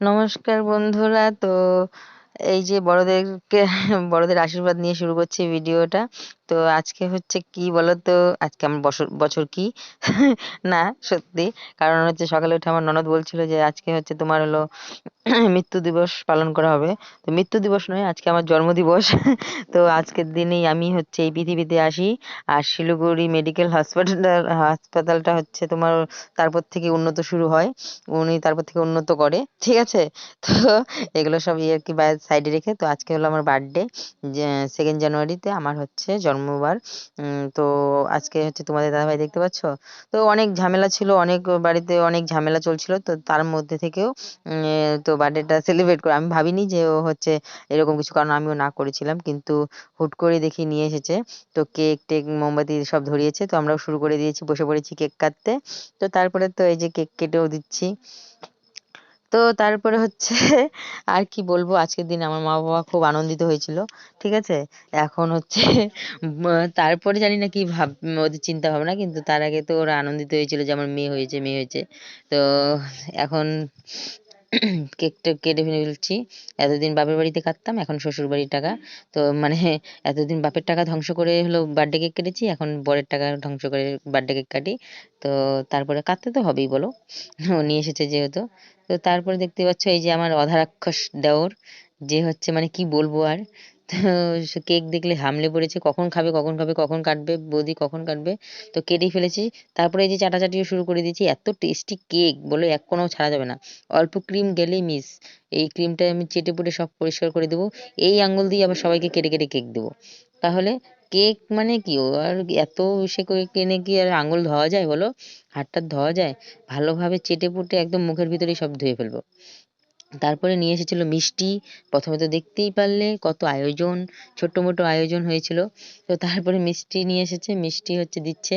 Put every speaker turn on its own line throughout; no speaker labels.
নমস্কার বন্ধুরা। তো এই যে বড়দেরকে বড়দের আশীর্বাদ নিয়ে শুরু করছি ভিডিওটা। তো আজকে হচ্ছে কি বলতো? আজকে আমার বছর বছর কি? না, সত্যি। কারণ হচ্ছে সকালে উঠে আমার ননদ বলছিল যে, আজকে হচ্ছে তোমার হলো মৃত্যু দিবস পালন করা হবে। তো মৃত্যু দিবস নয়, আজকে আমার জন্মদিবস। তো আজকের দিনেই আমি হচ্ছে এই পৃথিবীতে আসি। আর শিলিগুড়ি মেডিকেল হসপিটাল হাসপাতালটা হচ্ছে তোমার তারপর থেকে উন্নত শুরু হয়। উনি তারপর থেকে উন্নত করে, ঠিক আছে? তো এগুলো সব ইয়ে কি সাইডে রেখে, তো আজকে হলো আমার বার্থডে সেকেন্ড জানুয়ারিতে আমার হচ্ছে জন্মবার। তো আজকে হচ্ছে তোমাদের দাদাভাই দেখতে পাচ্ছ? তো অনেক ঝামেলা ছিল, অনেক বাড়িতে অনেক ঝামেলা চলছিল, তো তার মধ্যে থেকেও তো বার্থডেটা সেলিব্রেট করে, আমি ভাবিনি যে ও হচ্ছে এরকম কিছু কারণ আমিও না করেছিলাম, কিন্তু হুট করে দেখি নিয়ে এসেছে। তো কেক টেক, মোমবাতি সব ধরিয়েছে, তো আমরাও শুরু করে দিয়েছি, বসে পড়েছি কেক কাটতে। তো তারপরে তো এই যে কেক কেটেও দিচ্ছি। তো তারপরে হচ্ছে আর কি বলব? আজকের দিন আমার মা বাবা খুব আনন্দিত হয়েছিল, ঠিক আছে? এখন হচ্ছে তারপরে জানি না কি ভাব, ওদের চিন্তা ভাবনা কিন্তু তার আগে তো ওরা আনন্দিত হয়েছিল যে আমার মেয়ে হয়েছে মেয়ে হয়েছে। তো এখন কেকটা কেটে ফেলছি। এতদিন বাপের বাড়িতে কাটতাম, এখন শ্বশুর বাড়ির টাকা। তো মানে এতদিন বাপের টাকা ধ্বংস করে হলো বার্থডে কেক কেটেছি, এখন বরের টাকা ধ্বংস করে বার্থডে কেক কাটি। তো তারপরে কাটতে তো হবেই বলো, ও নিয়ে এসেছে যেহেতু। তো তারপরে দেখতে পাচ্ছ এই যে আমার অধারাক্ষস দেওর, যে হচ্ছে মানে কি বলব আর? তো কেক দেখলে হামলে পড়েছে, কখন খাবে কখন খাবে, কখন কাটবে, বৌদি কখন কাটবে, তো কেটে ফেলেছি। তারপরে এই যে চাটাচাটিও শুরু করে দিয়েছি, এত টেস্টি কেক বলে এক কোনাও ছাড়া যাবে না। অল্প ক্রিম গেলেই মিস এই ক্রিমটা আমি চেটে পুটে সব পরিষ্কার করে দেবো, এই আঙুল দিয়ে আবার সবাইকে কেটে কেটে কেক দেবো। তাহলে কেক মানে কি? ও আর এত সে কেনে কি আর আঙুল ধোয়া যায় বলো? হাতটা ধোয়া যায়, ভালোভাবে চেটে পুটে একদম মুখের ভিতরেই সব ধুয়ে ফেলব। তারপরে নিয়ে এসেছিল মিষ্টি। প্রথমে তো দেখতেই পারলে কত আয়োজন, ছোট্ট মোটো আয়োজন হয়েছিল। তো তারপরে মিষ্টি নিয়ে এসেছে, মিষ্টি হচ্ছে দিচ্ছে।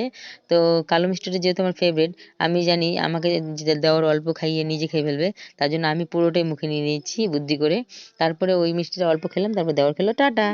তো কালো মিষ্টিটা যেহেতু আমার ফেভারিট আমি জানি আমাকে দেওয়ার অল্প খাইয়ে নিজে খেয়ে ফেলবে, তার জন্য আমি পুরোটাই মুখে নিয়ে নিয়েছি বুদ্ধি করে। তারপরে ওই মিষ্টিটা অল্প খেলাম, তারপর দেওয়ার খেলো, টাটা।